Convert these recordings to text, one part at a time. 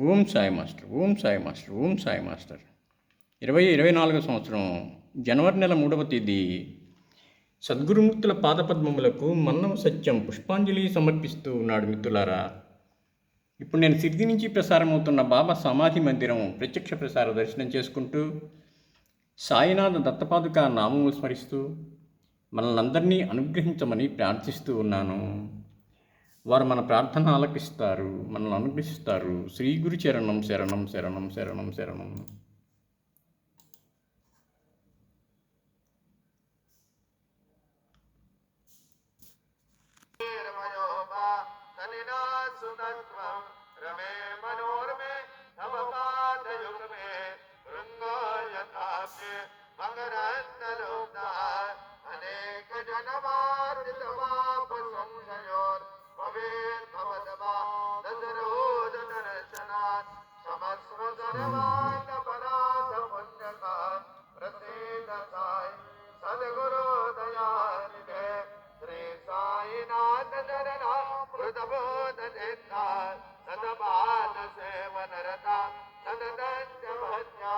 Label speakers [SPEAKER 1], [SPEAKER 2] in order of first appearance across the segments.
[SPEAKER 1] Om Sai master Om Sai master Om Sai master. ఇరవై ఇరవై నాలుగో సంవత్సరం జనవరి నెల మూడవ తేదీ. సద్గురుమూర్తుల పాదపద్మములకు మన్నవ సత్యం పుష్పాంజలి సమర్పిస్తూ ఉన్నాడు మిత్రులారా. ఇప్పుడు నేను సిద్ధి నుంచి ప్రసారమవుతున్న బాబా సమాధి మందిరం ప్రత్యక్ష ప్రసార దర్శనం చేసుకుంటూ సాయినాథ దత్తపాదుక నామము స్మరిస్తూ మనల్ని అందరినీ అనుగ్రహించమని ప్రార్థిస్తూ ఉన్నాను. వారు మన ప్రార్థన ఆలకిస్తారు మనల్ని అనుగ్రహిస్తారు. శ్రీ గురు చరణం శరణం శరణం శరణం శరణం.
[SPEAKER 2] రమే మనోరమే నవపాదయుగమే ृतबोधना कृतबोधनेता तदमानसेवनरता तदनञ्च भज्ञा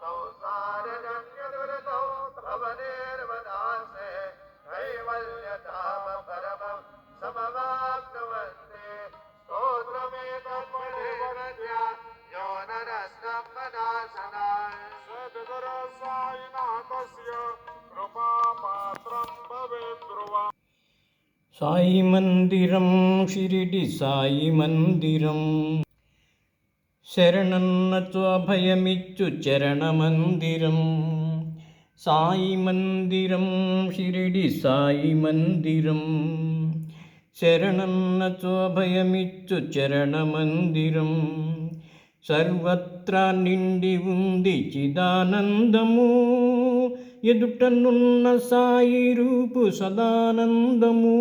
[SPEAKER 2] संसारजन्यदुरतौ भवनेर्वदासे कैवल्यधाम परमं समवाप्नुवन्ते स्तोत्रमेतन्मणे वनज्ञा यो नरस्तम्भनाशना सद्गुरसायिनाथस्य कृपापात्रं भवेत् ध्रुवा
[SPEAKER 1] സായി മന്ദിരം ഷിരിടി സായി മന്ദിരം. ശരണന്നത്വഭയമിച്ചു ചരണമന്ദിരം. സായി മന്ദിരം ഷിരിടി സായി മന്ദിരം. ശരണന്നത്വഭയമിച്ചു ചരണമന്ദിരം. സർവത്ര നിണ്ടി ഉന്തി ചിദാനന്ദമൂ. ఎదుటనున్న సాయి రూపు సదానందము.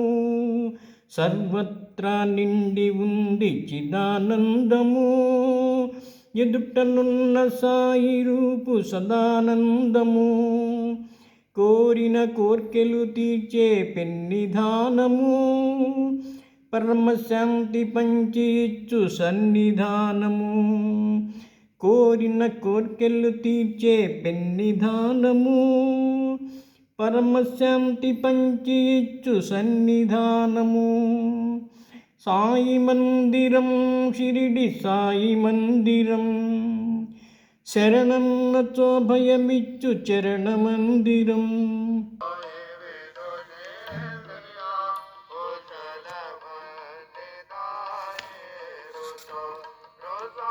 [SPEAKER 1] సర్వత్రా నిండి ఉంది చిదానందము. ఎదుటనున్న సాయి రూపు సదానందము. కోరిన కోర్కెలు తీర్చే పెన్నిధానము. పరమశాంతి పంచి సన్నిధానము. కోరిన కోర్కెలు తీర్చే పెన్నిధానము పరమశాంతి పంచి ఇచ్చు సన్నిధానము సాయి మందిరం షిరిడి సాయి మందిరం శరణన్నచో భయమిచ్చు చరణ మందిరం
[SPEAKER 2] రోసా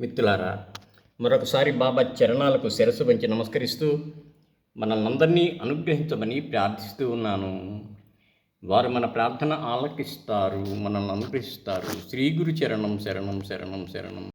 [SPEAKER 1] మిత్రులారా మరొకసారి బాబా చరణాలకు శిరస్సు వంచి నమస్కరిస్తూ మనల్నందరినీ అనుగ్రహించమని ప్రార్థిస్తూ ఉన్నాను. వారు మన ప్రార్థన ఆలకిస్తారు మనల్ని అనుగ్రహిస్తారు. శ్రీ గురు చరణం శరణం శరణం శరణం.